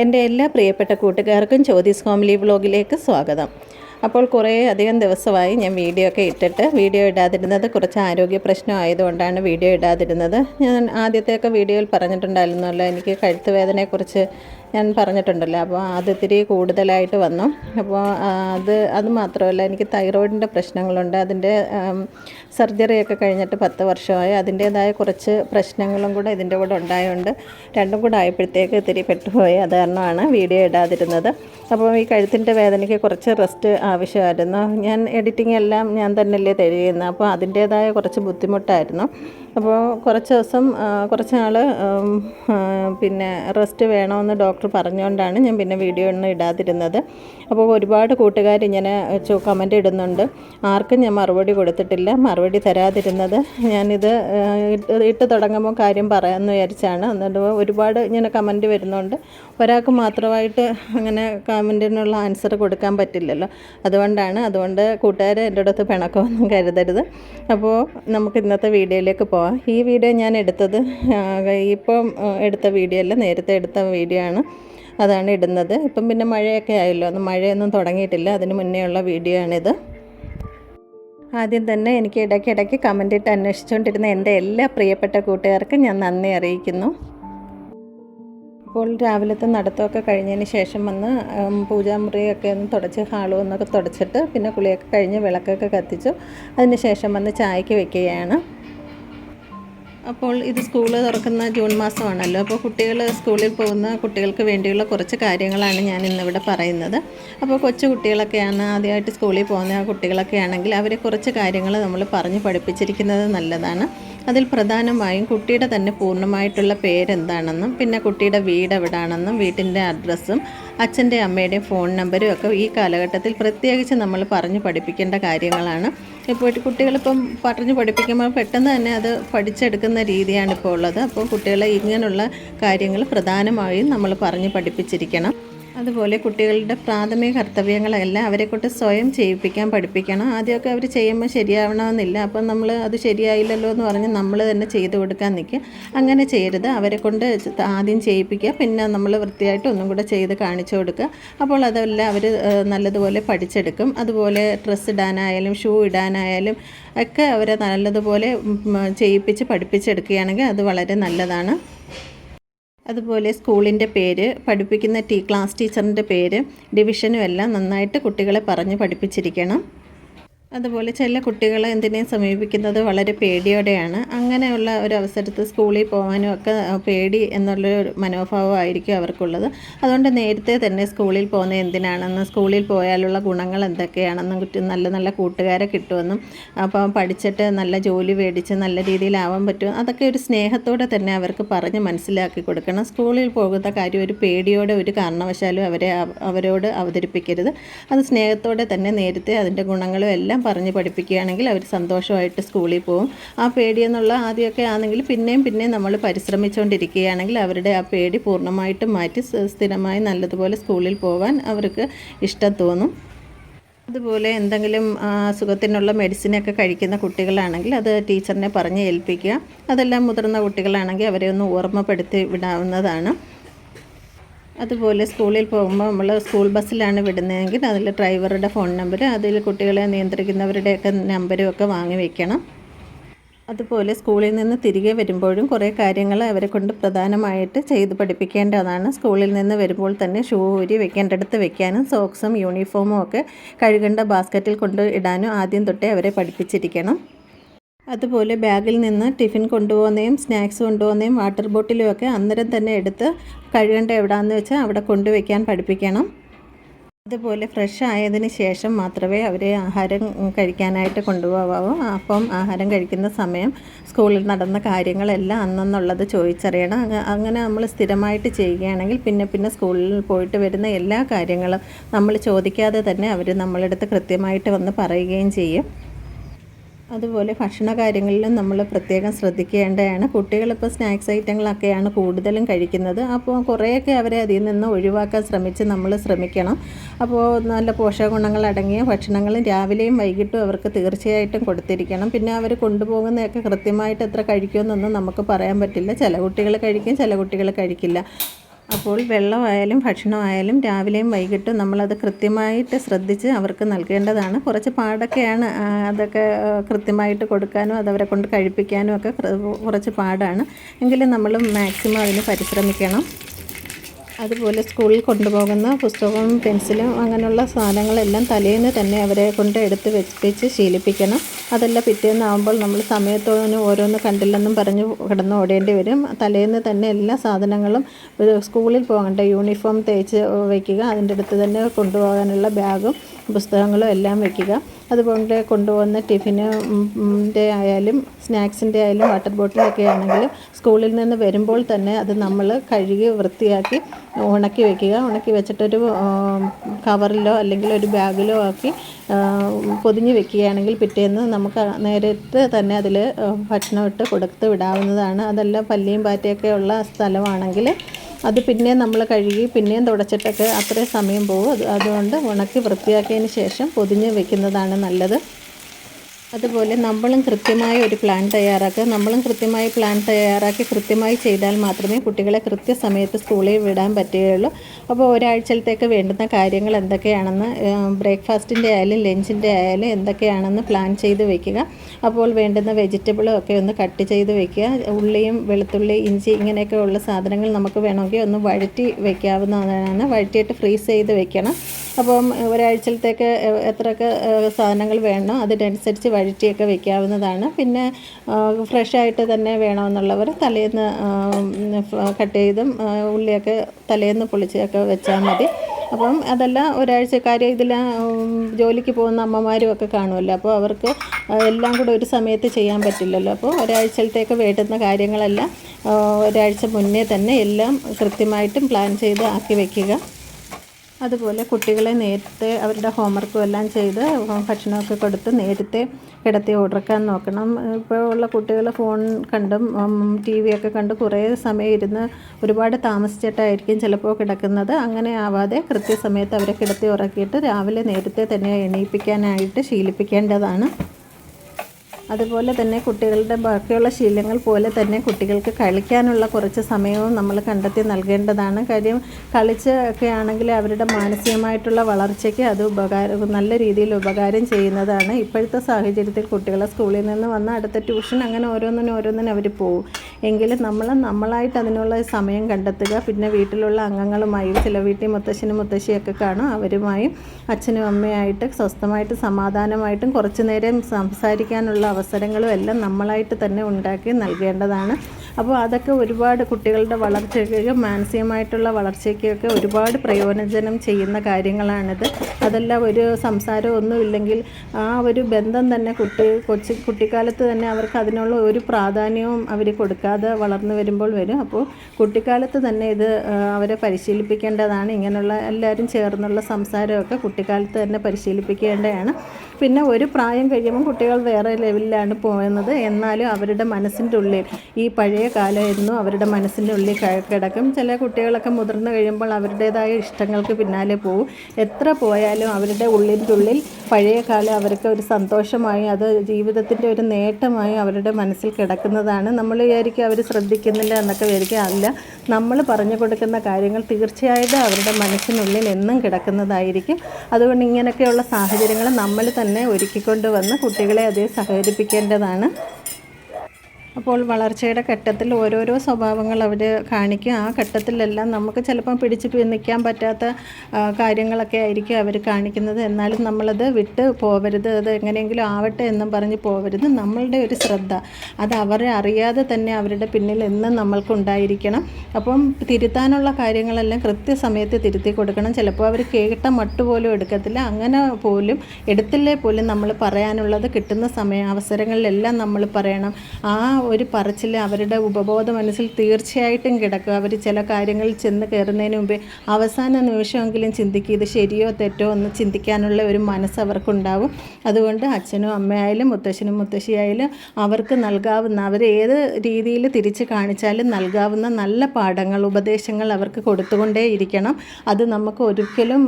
എന്റെ എല്ലാ പ്രിയപ്പെട്ട കൂട്ടുകാർക്കും ജ്യോതിസ് ഹോംലി വ്ലോഗിലേക്ക് സ്വാഗതം. അപ്പോൾ കുറേ അധികം ദിവസമായി ഞാൻ വീഡിയോ ഒക്കെ ഇട്ടിട്ട് വീഡിയോ ഇടാതിരുന്നത് കുറച്ച് ആരോഗ്യ പ്രശ്നം ആയതുകൊണ്ടാണ് വീഡിയോ ഇടാതിരുന്നത്. ഞാൻ ആദ്യത്തെയൊക്കെ വീഡിയോയിൽ പറഞ്ഞിട്ടുണ്ടായിരുന്നല്ലോ എനിക്ക് കഴുത്ത് വേദനയെക്കുറിച്ച് ഞാൻ പറഞ്ഞിട്ടുണ്ടല്ലോ. അപ്പോൾ അത് ഇത്തിരി കൂടുതലായിട്ട് വന്നു. അപ്പോൾ അത് അത് മാത്രമല്ല എനിക്ക് തൈറോയിഡിന്റെ പ്രശ്നങ്ങളുണ്ട്. അതിന്റെ സർജറിയൊക്കെ കഴിഞ്ഞിട്ട് പത്ത് വർഷമായി. അതിന്റേതായ കുറച്ച് പ്രശ്നങ്ങളും കൂടെ ഇതിന്റെ കൂടെ ഉണ്ടായതുകൊണ്ട് രണ്ടും കൂടെ ആയപ്പോഴത്തേക്ക് ഇത്തിരി പെട്ടുപോയി. അത് കാരണമാണ് വീഡിയോ ഇടാതിരുന്നത്. അപ്പോൾ ഈ കഴുത്തിന്റെ വേദനയ്ക്ക് കുറച്ച് റെസ്റ്റ് ആവശ്യമായിരുന്നു. ഞാൻ എഡിറ്റിംഗ് എല്ലാം ഞാൻ തന്നെയല്ലേ തരികയെന്ന് അപ്പോൾ അതിന്റേതായ കുറച്ച് ബുദ്ധിമുട്ടായിരുന്നു. അപ്പോൾ കുറച്ച് ദിവസം കുറച്ച് നാൾ പിന്നെ റെസ്റ്റ് വേണമെന്ന് ഡോക്ടർ പറഞ്ഞുകൊണ്ടാണ് ഞാൻ പിന്നെ വീഡിയോ ഒന്നും ഇടാതിരുന്നത്. അപ്പോൾ ഒരുപാട് കൂട്ടുകാർ ഇങ്ങനെ കമന്റ് ഇടുന്നുണ്ട്. ആർക്കും ഞാൻ മറുപടി കൊടുത്തിട്ടില്ല. മറുപടി തരാതിരുന്നത് ഞാനിത് ഇട്ട് തുടങ്ങുമ്പോൾ കാര്യം പറയാമെന്ന് വിചാരിച്ചാണ്. എന്നിട്ട് ഒരുപാട് ഇങ്ങനെ കമന്റ് വരുന്നുണ്ട്. ഒരാൾക്ക് മാത്രമായിട്ട് അങ്ങനെ കമന്റിനുള്ള ആൻസർ കൊടുക്കാൻ പറ്റില്ലല്ലോ. അതുകൊണ്ടാണ് അതുകൊണ്ട് കൂട്ടുകാർ എന്റെ അടുത്ത് പിണക്കമൊന്നും കരുതരുത്. അപ്പോൾ നമുക്ക് ഇന്നത്തെ വീഡിയോയിലേക്ക് പോവാം. ഈ വീഡിയോ ഞാൻ എടുത്തത് ഇപ്പം എടുത്ത വീഡിയോ അല്ല നേരത്തെ എടുത്ത വീഡിയോ ആണ്. അതാണ് ഇടുന്നത്. ഇപ്പം പിന്നെ മഴയൊക്കെ ആയല്ലോ അന്ന് മഴയൊന്നും തുടങ്ങിയിട്ടില്ല. അതിന് മുന്നേ ഉള്ള വീഡിയോ ആണിത്. ആദ്യം തന്നെ എനിക്ക് ഇടയ്ക്കിടയ്ക്ക് കമന്റ് ഇട്ട് അന്വേഷിച്ചുകൊണ്ടിരുന്ന എന്റെ എല്ലാ പ്രിയപ്പെട്ട കൂട്ടുകാർക്കും ഞാൻ നന്ദി അറിയിക്കുന്നു. അപ്പോൾ രാവിലത്തെ നടത്തമൊക്കെ കഴിഞ്ഞതിന് ശേഷം വന്ന് പൂജാമുറിയൊക്കെ ഒന്ന് തുടച്ച് ഹാളും ഒന്നൊക്കെ തുടച്ചിട്ട് പിന്നെ കുളിയൊക്കെ കഴിഞ്ഞ് വിളക്കൊക്കെ കത്തിച്ചു. അതിന് ശേഷം വന്ന് ചായക്ക് വെക്കുകയാണ്. അപ്പോൾ ഇത് സ്കൂൾ തുറക്കുന്ന ജൂൺ മാസമാണല്ലോ. അപ്പോൾ കുട്ടികൾ സ്കൂളിൽ പോകുന്ന കുട്ടികൾക്ക് വേണ്ടിയുള്ള കുറച്ച് കാര്യങ്ങളാണ് ഞാൻ ഇന്നിവിടെ പറയുന്നത്. അപ്പോൾ കൊച്ചു കുട്ടികളൊക്കെയാണ് ആദ്യമായിട്ട് സ്കൂളിൽ പോകുന്ന കുട്ടികളൊക്കെ ആണെങ്കിൽ അവരെ കുറച്ച് കാര്യങ്ങൾ നമ്മൾ പറഞ്ഞ് പഠിപ്പിച്ചിരിക്കുന്നത് നല്ലതാണ്. അതിൽ പ്രധാനമായും കുട്ടിയുടെ തന്നെ പൂർണമായിട്ടുള്ള പേരെന്താണെന്നും പിന്നെ കുട്ടിയുടെ വീട് എവിടാണെന്നും വീട്ടിന്റെ അഡ്രസ്സും അച്ഛന്റെ അമ്മയുടെയും ഫോൺ നമ്പരും ഒക്കെ ഈ കാലഘട്ടത്തിൽ പ്രത്യേകിച്ച് നമ്മൾ പറഞ്ഞ് പഠിപ്പിക്കേണ്ട കാര്യങ്ങളാണ്. ഇപ്പോൾ കുട്ടികളിപ്പം പറഞ്ഞ് പഠിപ്പിക്കുമ്പോൾ പെട്ടെന്ന് തന്നെ അത് പഠിച്ചെടുക്കുന്ന രീതിയാണ് ഇപ്പോൾ ഉള്ളത്. അപ്പോൾ കുട്ടികളെ ഇങ്ങനെയുള്ള കാര്യങ്ങൾ പ്രധാനമായും നമ്മൾ പറഞ്ഞ് പഠിപ്പിച്ചിരിക്കണം. അതുപോലെ കുട്ടികളുടെ പ്രാഥമിക കർത്തവ്യങ്ങളെല്ലാം അവരെക്കൊണ്ട് സ്വയം ചെയ്യിപ്പിക്കാൻ പഠിപ്പിക്കണം. ആദ്യമൊക്കെ അവർ ചെയ്യുമ്പോൾ ശരിയാവണമെന്നില്ല. അപ്പം നമ്മൾ അത് ശരിയായില്ലല്ലോ എന്ന് പറഞ്ഞ് നമ്മൾ തന്നെ ചെയ്തു കൊടുക്കാൻ നിൽക്കുക അങ്ങനെ ചെയ്യരുത്. അവരെ കൊണ്ട് ആദ്യം ചെയ്യിപ്പിക്കുക. പിന്നെ നമ്മൾ വൃത്തിയായിട്ട് ഒന്നും കൂടെ ചെയ്ത് കാണിച്ചു കൊടുക്കുക. അപ്പോൾ അതെല്ലാം അവർ നല്ലതുപോലെ പഠിച്ചെടുക്കും. അതുപോലെ ഡ്രസ്സ് ഇടാനായാലും ഷൂ ഇടാനായാലും ഒക്കെ അവരെ നല്ലതുപോലെ ചെയ്യിപ്പിച്ച് പഠിപ്പിച്ചെടുക്കുകയാണെങ്കിൽ അത് വളരെ നല്ലതാണ്. അതുപോലെ സ്കൂളിന്റെ പേര് പഠിപ്പിക്കുന്ന ടീ ക്ലാസ് ടീച്ചറിന്റെ പേര് ഡിവിഷനും എല്ലാം നന്നായിട്ട് കുട്ടികളെ പറഞ്ഞ് പഠിപ്പിച്ചിരിക്കണം. അതുപോലെ ചില കുട്ടികൾ എന്തിനേയും സമീപിക്കുന്നത് വളരെ പേടിയോടെയാണ്. അങ്ങനെയുള്ള ഒരു അവസരത്തിൽ സ്കൂളിൽ പോകാനും ഒക്കെ പേടി എന്നുള്ളൊരു മനോഭാവമായിരിക്കും അവർക്കുള്ളത്. അതുകൊണ്ട് നേരത്തെ തന്നെ സ്കൂളിൽ പോകുന്നത് എന്തിനാണെന്ന് സ്കൂളിൽ പോയാലുള്ള ഗുണങ്ങൾ എന്തൊക്കെയാണെന്നും കുട്ടി നല്ല നല്ല കൂട്ടുകാരെ കിട്ടുമെന്നും അപ്പം പഠിച്ചിട്ട് നല്ല ജോലി മേടിച്ച് നല്ല രീതിയിലാവാൻ പറ്റും. അതൊക്കെ ഒരു സ്നേഹത്തോടെ തന്നെ അവർക്ക് പറഞ്ഞ് മനസ്സിലാക്കി കൊടുക്കണം. സ്കൂളിൽ പോകുന്ന കാര്യം ഒരു പേടിയോടെ ഒരു കാരണവശാലും അവരെ അവരോട് അവതരിപ്പിക്കരുത്. അത് സ്നേഹത്തോടെ തന്നെ നേരത്തെ അതിന്റെ ഗുണങ്ങളും എല്ലാം പറഞ്ഞ് പഠിപ്പിക്കുകയാണെങ്കിൽ അവർ സന്തോഷമായിട്ട് സ്കൂളിൽ പോകും. ആ പേടിയെന്നുള്ള ആദ്യമൊക്കെ ആണെങ്കിൽ പിന്നെയും പിന്നെയും നമ്മൾ പരിശ്രമിച്ചുകൊണ്ടിരിക്കുകയാണെങ്കിൽ അവരുടെ ആ പേടി പൂർണമായിട്ടും മാറ്റി സ്ഥിരമായി നല്ലതുപോലെ സ്കൂളിൽ പോകാൻ അവർക്ക് ഇഷ്ടം തോന്നും. അതുപോലെ എന്തെങ്കിലും അസുഖത്തിനുള്ള മെഡിസിനൊക്കെ കഴിക്കുന്ന കുട്ടികളാണെങ്കിൽ അത് ടീച്ചറിനെ പറഞ്ഞ് ഏൽപ്പിക്കുക. അതെല്ലാം മുതിർന്ന കുട്ടികളാണെങ്കിൽ അവരെ ഒന്ന് ഓർമ്മപ്പെടുത്തി വിടാവുന്നതാണ്. അതുപോലെ സ്കൂളിൽ പോകുമ്പോൾ നമ്മൾ സ്കൂൾ ബസ്സിലാണ് വിടുന്നതെങ്കിൽ അതിൽ ഡ്രൈവറുടെ ഫോൺ നമ്പർ അതിൽ കുട്ടികളെ നിയന്ത്രിക്കുന്നവരുടെയൊക്കെ നമ്പരും ഒക്കെ വാങ്ങി വയ്ക്കണം അതുപോലെ സ്കൂളിൽ നിന്ന് തിരികെ വരുമ്പോഴും കുറേ കാര്യങ്ങൾ അവരെ കൊണ്ട് പ്രധാനമായിട്ട് ചെയ്ത് പഠിപ്പിക്കേണ്ടതാണ്. സ്കൂളിൽ നിന്ന് വരുമ്പോൾ തന്നെ ഷൂ ഊരി വെക്കേണ്ടടുത്ത് വെക്കാനും സോക്സും യൂണിഫോമും ഒക്കെ കഴുകേണ്ട ബാസ്ക്കറ്റിൽ കൊണ്ട് ഇടാനും ആദ്യം തൊട്ടേ അവരെ പഠിപ്പിച്ചിരിക്കണം. അതുപോലെ ബാഗിൽ നിന്ന് ടിഫിൻ കൊണ്ടുപോകുന്നതും സ്നാക്സ് കൊണ്ടുപോകുന്നതും വാട്ടർ ബോട്ടിലും ഒക്കെ അന്നേരം തന്നെ എടുത്ത് കഴുകേണ്ട എവിടാന്ന് വെച്ചാൽ അവിടെ കൊണ്ടുവയ്ക്കാൻ പഠിപ്പിക്കണം. അതുപോലെ ഫ്രഷ് ആയതിന് ശേഷം മാത്രമേ അവരെ ആഹാരം കഴിക്കാനായിട്ട് കൊണ്ടുപോകാവൂ അപ്പം ആഹാരം കഴിക്കുന്ന സമയം സ്കൂളിൽ നടന്ന കാര്യങ്ങളെല്ലാം അന്നെന്നുള്ളത് ചോദിച്ചറിയണം. അങ്ങനെ നമ്മൾ സ്ഥിരമായിട്ട് ചെയ്യുകയാണെങ്കിൽ പിന്നെ പിന്നെ സ്കൂളിൽ പോയിട്ട് വരുന്ന എല്ലാ കാര്യങ്ങളും നമ്മൾ ചോദിക്കാതെ തന്നെ അവർ നമ്മളെടുത്ത് കൃത്യമായിട്ട് വന്ന് പറയുകയും ചെയ്യും. അതുപോലെ ഭക്ഷണ കാര്യങ്ങളിലും നമ്മൾ പ്രത്യേകം ശ്രദ്ധിക്കേണ്ടതാണ്. കുട്ടികളിപ്പോൾ സ്നാക്സ് ഐറ്റങ്ങളൊക്കെയാണ് കൂടുതലും കഴിക്കുന്നത്. അപ്പോൾ കുറേയൊക്കെ അവരെ അതിൽ നിന്ന് ഒഴിവാക്കാൻ ശ്രമിച്ച് നമ്മൾ ശ്രമിക്കണം. അപ്പോൾ നല്ല പോഷകഗുണങ്ങൾ അടങ്ങിയ ഭക്ഷണങ്ങളും രാവിലെയും വൈകിട്ടും അവർക്ക് തീർച്ചയായിട്ടും കൊടുത്തിരിക്കണം. പിന്നെ അവർ കൊണ്ടുപോകുന്നതൊക്കെ കൃത്യമായിട്ട് എത്ര കഴിക്കുമെന്നൊന്നും നമുക്ക് പറയാൻ പറ്റില്ല. ചില കുട്ടികൾ കഴിക്കും ചില കുട്ടികൾ കഴിക്കില്ല. അപ്പോൾ വെള്ളമായാലും ഭക്ഷണമായാലും രാവിലെയും വൈകിട്ടും നമ്മളത് കൃത്യമായിട്ട് ശ്രദ്ധിച്ച് അവർക്ക് നൽകേണ്ടതാണ്. കുറച്ച് പാടൊക്കെയാണ് അതൊക്കെ കൃത്യമായിട്ട് കൊടുക്കാനും അവരെ കൊണ്ട് കഴിപ്പിക്കാനും ഒക്കെ കുറച്ച് പാടാണ്. എങ്കിലും നമ്മൾ മാക്സിമം അതിന് പരിശ്രമിക്കണം. അതുപോലെ സ്കൂളിൽ കൊണ്ടുപോകുന്ന പുസ്തകവും പെൻസിലും അങ്ങനെയുള്ള സാധനങ്ങളെല്ലാം തലേന്ന് തന്നെ അവരെ കൊണ്ട് എടുത്ത് വെപ്പിച്ച് ശീലിപ്പിക്കണം. അതല്ല പിറ്റേന്നാകുമ്പോൾ നമ്മൾ സമയത്തോടെ ഓരോന്ന് കണ്ടില്ലെന്നും പറഞ്ഞ് കിടന്ന് ഓടേണ്ടി വരും. തലേന്ന് തന്നെ എല്ലാ സാധനങ്ങളും സ്കൂളിൽ പോകേണ്ട യൂണിഫോം തേച്ച് വയ്ക്കുക അതിന്റെ അടുത്ത് തന്നെ കൊണ്ടുപോകാനുള്ള ബാഗും പുസ്തകങ്ങളും എല്ലാം വയ്ക്കുക അതുപോലെ കൊണ്ടുപോകുന്ന ടിഫിനിന്റെ ആയാലും സ്നാക്സിന്റെ ആയാലും വാട്ടർ ബോട്ടിലൊക്കെ ആണെങ്കിലും സ്കൂളിൽ നിന്ന് വരുമ്പോൾ തന്നെ അത് നമ്മൾ കഴുകി വൃത്തിയാക്കി ഉണക്കി വയ്ക്കുക ഉണക്കി വെച്ചിട്ടൊരു കവറിലോ അല്ലെങ്കിൽ ഒരു ബാഗിലോ ആക്കി പൊതിഞ്ഞ് വെക്കുകയാണെങ്കിൽ പിറ്റേന്ന് നമുക്ക് നേരിട്ട് തന്നെ അതിൽ ഭക്ഷണം ഇട്ട് കൊടുത്ത് വിടാവുന്നതാണ്. അതല്ല പല്ലിയും പാറ്റയൊക്കെ ഉള്ള സ്ഥലമാണെങ്കിൽ അത് പിന്നെയും നമ്മൾ കഴുകി പിന്നെയും തുടച്ചിട്ടൊക്കെ അത്രയും സമയം പോകും. അത് അതുകൊണ്ട് ഉണക്കി വൃത്തിയാക്കിയതിന് ശേഷം പൊതിഞ്ഞ് വെക്കുന്നതാണ് നല്ലത്. അതുപോലെ നമ്മളും കൃത്യമായ ഒരു പ്ലാൻ തയ്യാറാക്കുക. നമ്മളും കൃത്യമായി പ്ലാൻ തയ്യാറാക്കി കൃത്യമായി ചെയ്താൽ മാത്രമേ കുട്ടികളെ കൃത്യസമയത്ത് സ്കൂളിൽ വിടാൻ പറ്റുകയുള്ളൂ. അപ്പോൾ ഒരാഴ്ചത്തേക്ക് വേണ്ടുന്ന കാര്യങ്ങൾ എന്തൊക്കെയാണെന്ന് ബ്രേക്ക്ഫാസ്റ്റിന്റെ ആയാലും ലഞ്ചിന്റെ ആയാലും എന്തൊക്കെയാണെന്ന് പ്ലാൻ ചെയ്ത് വെക്കുക. അപ്പോൾ വേണ്ടുന്ന വെജിറ്റബിളും ഒക്കെ ഒന്ന് കട്ട് ചെയ്ത് വെക്കുക. ഉള്ളിയും വെളുത്തുള്ളി ഇഞ്ചി ഇങ്ങനെയൊക്കെ ഉള്ള സാധനങ്ങൾ നമുക്ക് വേണമെങ്കിൽ ഒന്ന് വഴറ്റി വയ്ക്കാവുന്നതാണ് വഴറ്റിയിട്ട് ഫ്രീസ് ചെയ്ത് വെക്കണം. അപ്പം ഒരാഴ്ചത്തേക്ക് എത്രയൊക്കെ സാധനങ്ങൾ വേണോ അതിനനുസരിച്ച് വഴറ്റിയൊക്കെ വെക്കാവുന്നതാണ്. പിന്നെ ഫ്രഷ് ആയിട്ട് തന്നെ വേണമെന്നുള്ളവർ തലേന്ന് കട്ട് ചെയ്തും ഉള്ളിയൊക്കെ തലേന്ന് പൊളിച്ചൊക്കെ വെച്ചാൽ മതി. അപ്പം അതല്ല ഒരാഴ്ച കാര്യം ഇതിൽ ജോലിക്ക് പോകുന്ന അമ്മമാരും ഒക്കെ കാണുമല്ലോ. അപ്പോൾ അവർക്ക് എല്ലാം കൂടെ ഒരു സമയത്ത് ചെയ്യാൻ പറ്റില്ലല്ലോ. അപ്പോൾ ഒരാഴ്ചത്തേക്ക് വേണ്ടുന്ന കാര്യങ്ങളെല്ലാം ഒരാഴ്ച മുന്നേ തന്നെ എല്ലാം കൃത്യമായിട്ടും പ്ലാൻ ചെയ്ത് ആക്കി വയ്ക്കുക അതുപോലെ കുട്ടികളെ നേരത്തെ അവരുടെ ഹോംവർക്കും എല്ലാം ചെയ്ത് ഭക്ഷണമൊക്കെ കൊടുത്ത് നേരത്തെ കിടത്തി ഉറക്കാൻ നോക്കണം. ഇപ്പോൾ ഉള്ള കുട്ടികൾ ഫോൺ കണ്ടും ടി വി ഒക്കെ കണ്ട് കുറേ സമയം ഇരുന്ന് ഒരുപാട് താമസിച്ചിട്ടായിരിക്കും ചിലപ്പോൾ കിടക്കുന്നത്. അങ്ങനെ ആവാതെ കൃത്യസമയത്ത് അവരെ കിടത്തി ഉറക്കിയിട്ട് രാവിലെ നേരത്തെ തന്നെ എണീപ്പിക്കാനായിട്ട് ശീലിപ്പിക്കേണ്ടതാണ്. അതുപോലെ തന്നെ കുട്ടികളുടെ ബാക്കിയുള്ള ശീലങ്ങൾ പോലെ തന്നെ കുട്ടികൾക്ക് കളിക്കാനുള്ള കുറച്ച് സമയവും നമ്മൾ കണ്ടെത്തി നൽകേണ്ടതാണ്. കാര്യം കളിച്ച് ഒക്കെ ആണെങ്കിൽ അവരുടെ മാനസികമായിട്ടുള്ള വളർച്ചയ്ക്ക് അത് ഉപകാരം നല്ല രീതിയിൽ ഉപകാരം ചെയ്യുന്നതാണ്. ഇപ്പോഴത്തെ സാഹചര്യത്തിൽ കുട്ടികളെ സ്കൂളിൽ നിന്ന് വന്ന് അടുത്ത ട്യൂഷൻ അങ്ങനെ ഓരോന്നിനും ഓരോന്നിനും അവർ പോകും എങ്കിലും നമ്മൾ നമ്മളായിട്ട് അതിനുള്ള സമയം കണ്ടെത്തുക. പിന്നെ വീട്ടിലുള്ള അംഗങ്ങളുമായും ചില വീട്ടിൽ മുത്തശ്ശനും മുത്തശ്ശിയൊക്കെ കാണും. അവരുമായും അച്ഛനും അമ്മയായിട്ട് സ്വസ്ഥമായിട്ട് സമാധാനമായിട്ടും കുറച്ചു നേരം സംസാരിക്കാനുള്ള അവസരങ്ങളും എല്ലാം നമ്മളായിട്ട് തന്നെ ഉണ്ടാക്കി നൽകേണ്ടതാണ്. അപ്പോൾ അതൊക്കെ ഒരുപാട് കുട്ടികളുടെ വളർച്ചയ്ക്കും മാനസികമായിട്ടുള്ള വളർച്ചയ്ക്കൊക്കെ ഒരുപാട് പ്രയോജനം ചെയ്യുന്ന കാര്യങ്ങളാണിത്. അതെല്ലാം ഒരു സംസാരം ഒന്നുമില്ലെങ്കിൽ ആ ഒരു ബന്ധം തന്നെ കുട്ടി കൊച്ചു കുട്ടിക്കാലത്ത് തന്നെ അവർക്ക് അതിനുള്ള ഒരു പ്രാധാന്യവും അവർ കൊടുക്കാതെ വളർന്നു വരുമ്പോൾ വരും. അപ്പോൾ കുട്ടിക്കാലത്ത് തന്നെ ഇത് അവരെ പരിശീലിപ്പിക്കേണ്ടതാണ്. ഇങ്ങനെയുള്ള എല്ലാവരും ചേർന്നുള്ള സംസാരമൊക്കെ കുട്ടിക്കാലത്ത് തന്നെ പരിശീലിപ്പിക്കേണ്ടതാണ്. പിന്നെ ഒരു പ്രായം കഴിയുമ്പോൾ കുട്ടികൾ വേറെ ലെവലിലാണ് പോകുന്നത്. എന്നാലും അവരുടെ മനസ്സിന്റെ ഉള്ളിൽ ഈ പഴയ കാലമായിരുന്നു അവരുടെ മനസ്സിന്റെ ഉള്ളിൽ കിടക്കും. ചില കുട്ടികളൊക്കെ മുതിർന്നു കഴിയുമ്പോൾ അവരുടേതായ ഇഷ്ടങ്ങൾക്ക് പിന്നാലെ പോവും. എത്ര പോയാലും അവരുടെ ഉള്ളിന്റെ ഉള്ളിൽ പഴയ കാലം അവർക്ക് ഒരു സന്തോഷമായി അത് ജീവിതത്തിന്റെ ഒരു നേട്ടമായി അവരുടെ മനസ്സിൽ കിടക്കുന്നതാണ്. നമ്മൾ വിചാരിക്കും അവർ ശ്രദ്ധിക്കുന്നില്ല എന്നൊക്കെ വിചാരിക്കുക അല്ല നമ്മൾ പറഞ്ഞു കൊടുക്കുന്ന കാര്യങ്ങൾ തീർച്ചയായിട്ടും അവരുടെ മനസ്സിനുള്ളിൽ എന്നും കിടക്കുന്നതായിരിക്കും. അതുകൊണ്ട് ഇങ്ങനെയൊക്കെയുള്ള സാഹചര്യങ്ങൾ നമ്മൾ തന്നെ ഒരുക്കിക്കൊണ്ട് വന്ന് കുട്ടികളെ അതേ സഹകരിപ്പിക്കേണ്ടതാണ്. അപ്പോൾ വളർച്ചയുടെ ഘട്ടത്തിൽ ഓരോരോ സ്വഭാവങ്ങൾ അവർ കാണിക്കും. ആ ഘട്ടത്തിലെല്ലാം നമുക്ക് ചിലപ്പം പിടിച്ച് നിൽക്കാൻ പറ്റാത്ത കാര്യങ്ങളൊക്കെ ആയിരിക്കും അവർ കാണിക്കുന്നത്. എന്നാലും നമ്മളത് വിട്ട് പോവരുത്. അത് എങ്ങനെയെങ്കിലും ആവട്ടെ എന്നും പറഞ്ഞ് പോവരുത്. നമ്മളുടെ ഒരു ശ്രദ്ധ അത് അവരെ അറിയാതെ തന്നെ അവരുടെ പിന്നിൽ എന്നും നമ്മൾക്കുണ്ടായിരിക്കണം. അപ്പം തിരുത്താനുള്ള കാര്യങ്ങളെല്ലാം കൃത്യസമയത്ത് തിരുത്തി കൊടുക്കണം. ചിലപ്പോൾ അവർ കേട്ട മട്ട് പോലും എടുക്കത്തില്ല. അങ്ങനെ പോലും എടുത്തില്ലേ പോലും നമ്മൾ പറയാനുള്ളത് കിട്ടുന്ന സമയ അവസരങ്ങളിലെല്ലാം നമ്മൾ പറയണം. ആ ഒരു പറച്ചിൽ അവരുടെ ഉപബോധ മനസ്സിൽ തീർച്ചയായിട്ടും കിടക്കുക. അവർ ചില കാര്യങ്ങളിൽ ചെന്ന് കയറുന്നതിന് മുമ്പേ അവസാന നിമിഷമെങ്കിലും ചിന്തിക്കുക ഇത് ശരിയോ തെറ്റോ എന്ന് ചിന്തിക്കാനുള്ള ഒരു മനസ്സ് അവർക്കുണ്ടാവും. അതുകൊണ്ട് അച്ഛനും അമ്മയായാലും മുത്തശ്ശനും മുത്തശ്ശിയായാലും അവർക്ക് നൽകാവുന്ന അവർ ഏത് രീതിയിൽ തിരിച്ച് കാണിച്ചാലും നൽകാവുന്ന നല്ല പാഠങ്ങൾ ഉപദേശങ്ങൾ അവർക്ക് കൊടുത്തുകൊണ്ടേ ഇരിക്കണം. അത് നമുക്ക് ഒരിക്കലും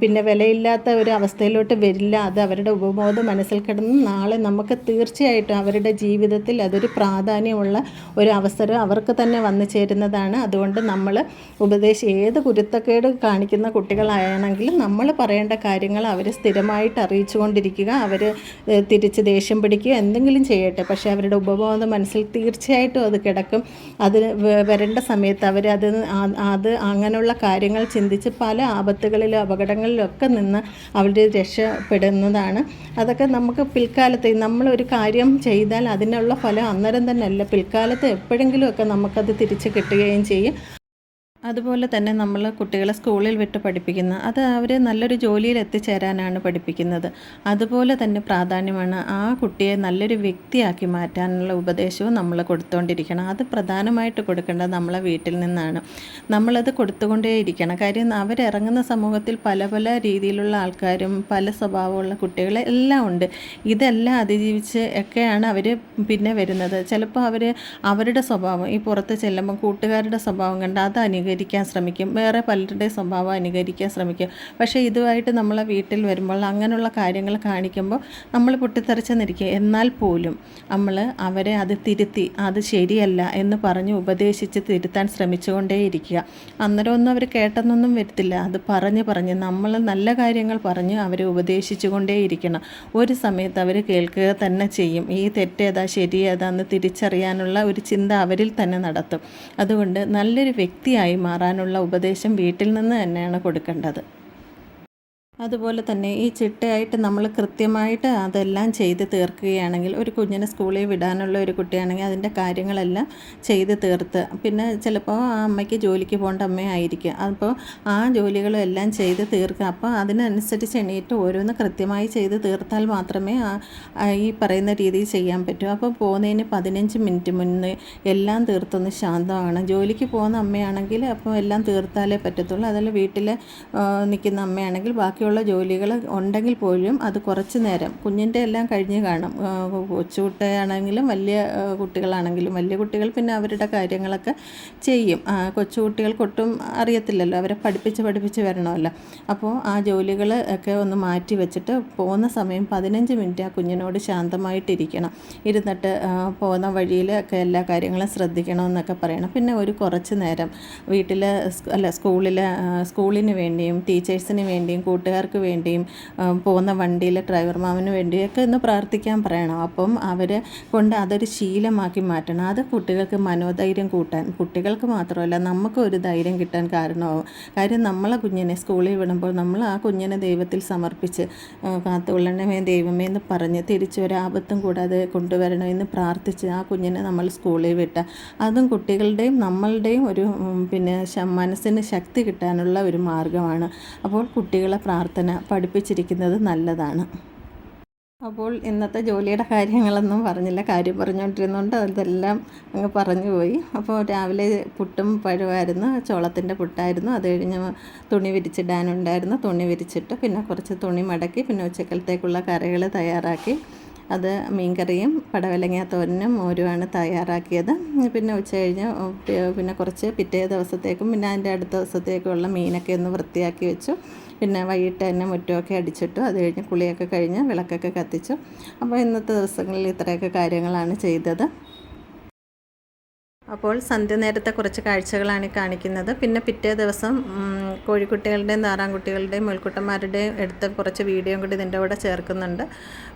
പിന്നെ വിലയില്ലാത്ത ഒരു അവസ്ഥയിലോട്ട് വരില്ല. അത് അവരുടെ ഉപബോധ മനസ്സിൽ കിടന്ന് നാളെ നമുക്ക് തീർച്ചയായിട്ടും അവരുടെ ജീവിതത്തിൽ അതൊരു പ്രാധാന്യമുള്ള ഒരു അവസരം അവർക്ക് തന്നെ വന്നു ചേരുന്നതാണ്. അതുകൊണ്ട് നമ്മൾ ഉപദേശം ഏത് കുരുത്തക്കേട് കാണിക്കുന്ന കുട്ടികളായാണെങ്കിലും നമ്മൾ പറയേണ്ട കാര്യങ്ങൾ അവർ സ്ഥിരമായിട്ട് അറിയിച്ചു കൊണ്ടിരിക്കുക. അവർ തിരിച്ച് ദേഷ്യം പിടിക്കുക എന്തെങ്കിലും ചെയ്യട്ടെ. പക്ഷേ അവരുടെ ഉപബോധ മനസ്സിൽ തീർച്ചയായിട്ടും അത് കിടക്കും. അത് വരേണ്ട സമയത്ത് അവർ അത് അത് അങ്ങനെയുള്ള കാര്യങ്ങൾ ചിന്തിച്ച് പല ആപത്തുകളിലും അപകടങ്ങളിലും ഒക്കെ നിന്ന് അവർ രക്ഷപ്പെടുന്നതാണ്. അതൊക്കെ നമുക്ക് പിൽക്കാലത്ത് നമ്മൾ ഒരു കാര്യം ചെയ്താൽ അതിനുള്ള ഫലം അന്നേരം തന്നെ അല്ല പിൽക്കാലത്ത് എപ്പോഴെങ്കിലുമൊക്കെ നമുക്കത് തിരിച്ച് കിട്ടുകയും ചെയ്യും. അതുപോലെ തന്നെ നമ്മൾ കുട്ടികളെ സ്കൂളിൽ വിട്ട് പഠിപ്പിക്കുന്ന അത് അവരെ നല്ലൊരു ജോലിയിൽ എത്തിച്ചേരാനാണ് പഠിപ്പിക്കുന്നത്. അതുപോലെ തന്നെ പ്രാധാന്യമാണ് ആ കുട്ടിയെ നല്ലൊരു വ്യക്തിയാക്കി മാറ്റാനുള്ള ഉപദേശവും നമ്മൾ കൊടുത്തുകൊണ്ടിരിക്കണം അത് പ്രധാനമായിട്ട് കൊടുക്കേണ്ടത് നമ്മളെ വീട്ടിൽ നിന്നാണ്. നമ്മളത് കൊടുത്തുകൊണ്ടേയിരിക്കണം കാര്യം അവരിറങ്ങുന്ന സമൂഹത്തിൽ പല പല രീതിയിലുള്ള ആൾക്കാരും പല സ്വഭാവമുള്ള കുട്ടികൾ എല്ലാം ഉണ്ട്. ഇതെല്ലാം അതിജീവിച്ച് ഒക്കെയാണ് അവർ പിന്നെ വരുന്നത്. ചിലപ്പോൾ അവർ അവരുടെ സ്വഭാവം ഈ പുറത്ത് ചെല്ലുമ്പോൾ കൂട്ടുകാരുടെ സ്വഭാവം കണ്ട് അത് അനുകരിക്കാൻ ശ്രമിക്കും. വേറെ പലരുടെ സ്വഭാവം അനുകരിക്കാൻ ശ്രമിക്കും. പക്ഷേ ഇതുമായിട്ട് നമ്മളെ വീട്ടിൽ വരുമ്പോൾ അങ്ങനെയുള്ള കാര്യങ്ങൾ കാണിക്കുമ്പോൾ നമ്മൾ പൊട്ടിത്തെറിച്ചെന്നിരിക്കും. എന്നാൽ പോലും നമ്മൾ അവരെ അത് തിരുത്തി അത് ശരിയല്ല എന്ന് പറഞ്ഞ് ഉപദേശിച്ച് തിരുത്താൻ ശ്രമിച്ചുകൊണ്ടേയിരിക്കുക. അന്നേരം ഒന്നും അവർ കേട്ടെന്നൊന്നും വരത്തില്ല. അത് പറഞ്ഞ് പറഞ്ഞ് നമ്മൾ നല്ല കാര്യങ്ങൾ പറഞ്ഞ് അവരെ ഉപദേശിച്ചു കൊണ്ടേയിരിക്കണം ഒരു സമയത്ത് അവർ കേൾക്കുക തന്നെ ചെയ്യും. ഈ തെറ്റേതാ ശരിയേതാന്ന് തിരിച്ചറിയാനുള്ള ഒരു ചിന്ത അവരിൽ തന്നെ നടത്തും. അതുകൊണ്ട് നല്ലൊരു വ്യക്തിയായി മാറാനുള്ള ഉപദേശം വീട്ടിൽ നിന്ന് തന്നെയാണ് കൊടുക്കേണ്ടത്. അതുപോലെ തന്നെ ഈ ചിട്ടയായിട്ട് നമ്മൾ കൃത്യമായിട്ട് അതെല്ലാം ചെയ്ത് തീർക്കുകയാണെങ്കിൽ ഒരു കുഞ്ഞിനെ സ്കൂളിൽ വിടാനുള്ള ഒരു കുട്ടിയാണെങ്കിൽ അതിന്റെ കാര്യങ്ങളെല്ലാം ചെയ്ത് തീർത്ത്. പിന്നെ ചിലപ്പോൾ ആ അമ്മയ്ക്ക് ജോലിക്ക് പോകേണ്ട അമ്മയായിരിക്കും. അപ്പോൾ ആ ജോലികളും എല്ലാം ചെയ്ത് തീർക്കുക. അപ്പോൾ അതിനനുസരിച്ച് എണീറ്റ് ഓരോന്ന് കൃത്യമായി ചെയ്ത് തീർത്താൽ മാത്രമേ ഈ പറയുന്ന രീതിയിൽ ചെയ്യാൻ പറ്റൂ. അപ്പോൾ പോകുന്നതിന് പതിനഞ്ച് മിനിറ്റ് മുന്നേ എല്ലാം തീർത്തൊന്ന് ശാന്തമാണ് ജോലിക്ക് പോകുന്ന അമ്മയാണെങ്കിൽ അപ്പോൾ എല്ലാം തീർത്താലേ പറ്റത്തുള്ളൂ. അതല്ല വീട്ടിൽ നിൽക്കുന്ന അമ്മയാണെങ്കിൽ ബാക്കിയുള്ള ജോലികൾ ഉണ്ടെങ്കിൽ പോലും അത് കുറച്ച് നേരം കുഞ്ഞിന്റെ എല്ലാം കഴിഞ്ഞ് കാണും. കൊച്ചുകുട്ടിയാണെങ്കിലും വലിയ കുട്ടികളാണെങ്കിലും വലിയ കുട്ടികൾ പിന്നെ അവരുടെ കാര്യങ്ങളൊക്കെ ചെയ്യും. കൊച്ചുകുട്ടികൾക്കൊട്ടും അറിയത്തില്ലല്ലോ. അവരെ പഠിപ്പിച്ച് പഠിപ്പിച്ച് വരണമല്ലോ. അപ്പോൾ ആ ജോലികൾ ഒക്കെ ഒന്ന് മാറ്റി വെച്ചിട്ട് പോകുന്ന സമയം പതിനഞ്ച് മിനിറ്റ് ആ കുഞ്ഞിനോട് ശാന്തമായിട്ടിരിക്കണം. ഇരുന്നിട്ട് പോകുന്ന വഴിയിൽ ഒക്കെ എല്ലാ കാര്യങ്ങളും ശ്രദ്ധിക്കണമെന്നൊക്കെ പറയണം. പിന്നെ ഒരു കുറച്ച് നേരം വീട്ടിൽ അല്ല സ്കൂളിൽ സ്കൂളിന് വേണ്ടിയും ടീച്ചേഴ്സിന് വേണ്ടിയും കൂട്ടുകാർക്ക് വേണ്ടിയും പോകുന്ന വണ്ടിയിലെ ഡ്രൈവർ മാമന് വേണ്ടിയൊക്കെ ഒന്ന് പ്രാർത്ഥിക്കാൻ പറയണം. അപ്പം അവരെ കൊണ്ട് അതൊരു ശീലമാക്കി മാറ്റണം. അത് കുട്ടികൾക്ക് മനോധൈര്യം കൂട്ടാൻ കുട്ടികൾക്ക് മാത്രമല്ല നമുക്ക് ഒരു ധൈര്യം കിട്ടാൻ കാരണമാവും. കാര്യം നമ്മളെ കുഞ്ഞിനെ സ്കൂളിൽ വിടുമ്പോൾ നമ്മൾ ആ കുഞ്ഞിനെ ദൈവത്തിൽ സമർപ്പിച്ച് കാത്തുകൊള്ളണമേ ദൈവമേ എന്ന് പറഞ്ഞ് തിരിച്ച് ഒരാപത്തും കൂടാതെ കൊണ്ടുവരണമെന്ന് പ്രാർത്ഥിച്ച് ആ കുഞ്ഞിനെ നമ്മൾ സ്കൂളിൽ വിട്ട. അതും കുട്ടികളുടെയും നമ്മളുടെയും ഒരു പിന്നെ മനസ്സിന് ശക്തി കിട്ടാനുള്ള ഒരു മാർഗമാണ്. അപ്പോൾ കുട്ടികളെ പ്രാർത്ഥന പഠിപ്പിച്ചിരിക്കുന്നത് നല്ലതാണ്. അപ്പോൾ ഇന്നത്തെ ജോലിയുടെ കാര്യങ്ങളൊന്നും പറഞ്ഞില്ല. കാര്യം പറഞ്ഞുകൊണ്ടിരുന്നുകൊണ്ട് അതെല്ലാം അങ്ങ് പറഞ്ഞു പോയി. അപ്പോൾ രാവിലെ പുട്ടും പഴമായിരുന്നു ചോളത്തിന്റെ പുട്ടായിരുന്നു. അത് കഴിഞ്ഞ് തുണി വിരിച്ചിടാനുണ്ടായിരുന്നു. തുണി വിരിച്ചിട്ട് പിന്നെ കുറച്ച് തുണി മടക്കി പിന്നെ ഉച്ചക്കലത്തേക്കുള്ള കറികൾ തയ്യാറാക്കി. അത് മീൻകറിയും പടവലങ്ങ തോരനും മോരുമാണ് തയ്യാറാക്കിയത്. പിന്നെ ഉച്ച കഴിഞ്ഞ് പിന്നെ കുറച്ച് പിറ്റേ ദിവസത്തേക്കും പിന്നെ അതിന്റെ അടുത്ത ദിവസത്തേക്കുള്ള മീനൊക്കെ ഒന്ന് വൃത്തിയാക്കി വെച്ചു. പിന്നെ വൈകിട്ട് തന്നെ മുറ്റമൊക്കെ അടിച്ചിട്ടു അത് കഴിഞ്ഞ് കുളിയൊക്കെ കഴിഞ്ഞ് വിളക്കൊക്കെ കത്തിച്ചു. അപ്പോൾ ഇന്നത്തെ ദിവസങ്ങളിൽ ഇത്രയൊക്കെ കാര്യങ്ങളാണ് ചെയ്തത്. അപ്പോൾ സന്ധ്യ നേരത്തെ കുറച്ച് കാഴ്ചകളാണ് കാണിക്കുന്നത്. പിന്നെ പിറ്റേ ദിവസം കോഴിക്കുട്ടികളുടെയും താറാൻകുട്ടികളുടെയും മുൽക്കുട്ടന്മാരുടെയും എടുത്ത കുറച്ച് വീഡിയോയും കൂടി ഇതിന്റെ കൂടെ ചേർക്കുന്നുണ്ട്.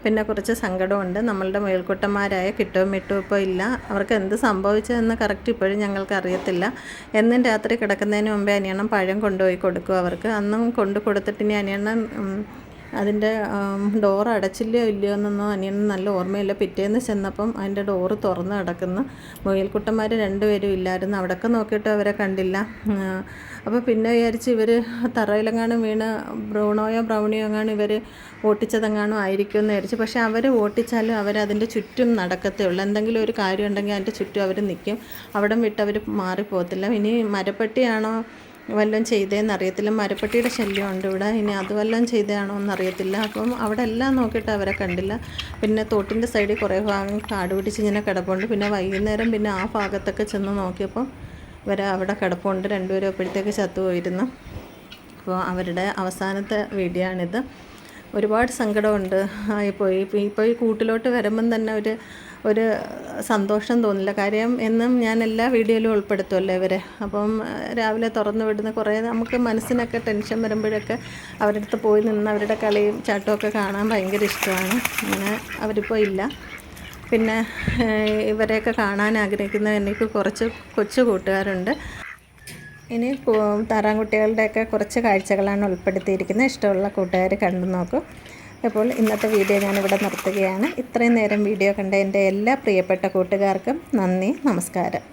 പിന്നെ കുറച്ച് സങ്കടമുണ്ട്. നമ്മളുടെ മേൽക്കൂട്ടന്മാരായ കിട്ടും മിട്ടും ഇപ്പോൾ ഇല്ല. അവർക്ക് എന്ത് സംഭവിച്ചതെന്ന് കറക്റ്റ് ഇപ്പോഴും ഞങ്ങൾക്ക് അറിയത്തില്ല. എന്നും രാത്രി കിടക്കുന്നതിന് മുമ്പേ അനിയണം പഴം കൊണ്ടുപോയി കൊടുക്കും അവർക്ക്. അന്നും കൊണ്ടു കൊടുത്തിട്ട് ഇനി അനിയണ്ണൻ ഉം, അതിന്റെ ഡോർ അടച്ചില്ലയോ ഇല്ലയോ എന്നൊന്നും അനിയന് നല്ല ഓർമ്മയില്ല. പിറ്റേന്ന് ചെന്നപ്പം അതിന്റെ ഡോറ് തുറന്ന് കിടക്കുന്നു മുയൽക്കുട്ടന്മാർ രണ്ടുപേരും ഇല്ലായിരുന്നു. അവിടെയൊക്കെ നോക്കിയിട്ട് അവരെ കണ്ടില്ല. അപ്പോൾ പിന്നെ വിചാരിച്ച് ഇവർ തറയിലെങ്ങാനും വീണ് ബ്രൗണോയോ ബ്രൗണിയോ എങ്ങാനും ഇവർ ഓട്ടിച്ചതെങ്ങാനും ആയിരിക്കും എന്ന് വിചാരിച്ചു. പക്ഷേ അവർ ഓട്ടിച്ചാലും അവരതിന്റെ ചുറ്റും നടക്കത്തേ ഉള്ളൂ. എന്തെങ്കിലും ഒരു കാര്യം ഉണ്ടെങ്കിൽ അതിന്റെ ചുറ്റും അവർ നിൽക്കും അവിടം വിട്ട് അവർ മാറിപ്പോകത്തില്ല. ഇനി മരപ്പെട്ടിയാണോ വല്ലതും ചെയ്തതെന്ന് അറിയത്തില്ല. മരപ്പട്ടിയുടെ ശല്യമുണ്ട് ഇവിടെ. ഇനി അത് വല്ലതും ചെയ്തതാണോ എന്നറിയത്തില്ല അപ്പം അവിടെ എല്ലാം നോക്കിയിട്ട് അവരെ കണ്ടില്ല. പിന്നെ തോട്ടിന്റെ സൈഡിൽ കുറേ ഭാഗം കാട് പിടിച്ച് ഇങ്ങനെ കിടപ്പുണ്ട്. പിന്നെ വൈകുന്നേരം പിന്നെ ആ ഭാഗത്തൊക്കെ ചെന്ന് നോക്കിയപ്പോൾ ഇവർ അവിടെ കിടപ്പുണ്ട്. രണ്ടുപേരും അപ്പോഴത്തേക്ക് ചത്തുപോയിരുന്നു. അപ്പോൾ അവരുടെ അവസാനത്തെ വീഡിയോ ആണിത് ഒരുപാട് സങ്കടമുണ്ട്. ഇപ്പോൾ ഇപ്പോൾ ഈ കൂട്ടിലോട്ട് വരുമ്പം തന്നെ ഒരു ഒരു സന്തോഷം തോന്നില്ല. കാര്യം എന്നും ഞാൻ എല്ലാ വീഡിയോയിലും ഉൾപ്പെടുത്തുമല്ലോ ഇവരെ. അപ്പം രാവിലെ തുറന്നു വിടുന്ന കുറേ നമുക്ക് മനസ്സിനൊക്കെ ടെൻഷൻ വരുമ്പോഴൊക്കെ അവരുടെ അടുത്ത് പോയി നിന്ന് അവരുടെ കളിയും ചാട്ടമൊക്കെ കാണാൻ ഭയങ്കര ഇഷ്ടമാണ്. അങ്ങനെ അവരിപ്പോൾ ഇല്ല. പിന്നെ ഇവരെയൊക്കെ കാണാൻ ആഗ്രഹിക്കുന്ന എനിക്ക് കുറച്ച് കൊച്ചു കൂട്ടുകാരുണ്ട്. ഇനി താറാങ്കുട്ടികളുടെയൊക്കെ കുറച്ച് കാഴ്ചകളാണ് ഉൾപ്പെടുത്തിയിരിക്കുന്നത്. ഇഷ്ടമുള്ള കൂട്ടുകാർ കണ്ടു നോക്കും. അപ്പോൾ ഇന്നത്തെ വീഡിയോ ഞാനിവിടെ നിർത്തുകയാണ്. ഇത്രയും നേരം വീഡിയോ കണ്ട എന്റെ എല്ലാ പ്രിയപ്പെട്ട കൂട്ടുകാർക്കും നന്ദി നമസ്കാരം.